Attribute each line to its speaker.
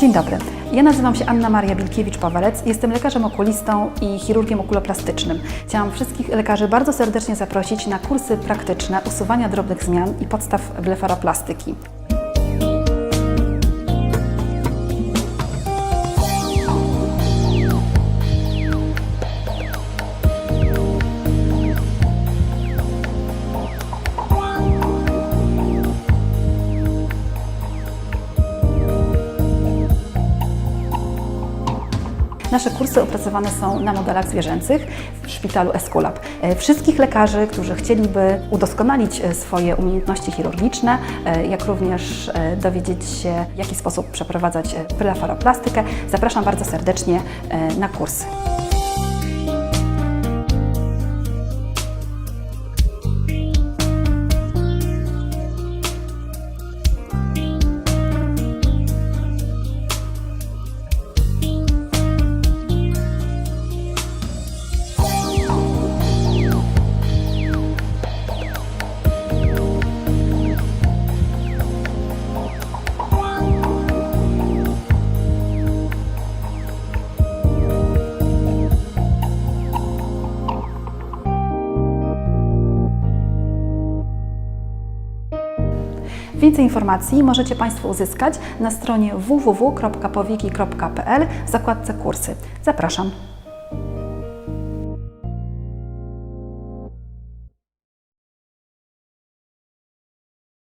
Speaker 1: Dzień dobry. Ja nazywam się Anna Maria Bilkiewicz-Pawelec. Jestem lekarzem okulistą i chirurgiem okuloplastycznym. Chciałam wszystkich lekarzy bardzo serdecznie zaprosić na kursy praktyczne usuwania drobnych zmian i podstaw blefaroplastyki. Nasze kursy opracowane są na modelach zwierzęcych w szpitalu Esculap. E, Wszystkich lekarzy, którzy chcieliby udoskonalić e, swoje umiejętności chirurgiczne, e, jak również dowiedzieć się, w jaki sposób przeprowadzać blefaroplastykę, zapraszam bardzo serdecznie na kursy. Więcej informacji możecie Państwo uzyskać na stronie www.powiki.pl w zakładce kursy. Zapraszam.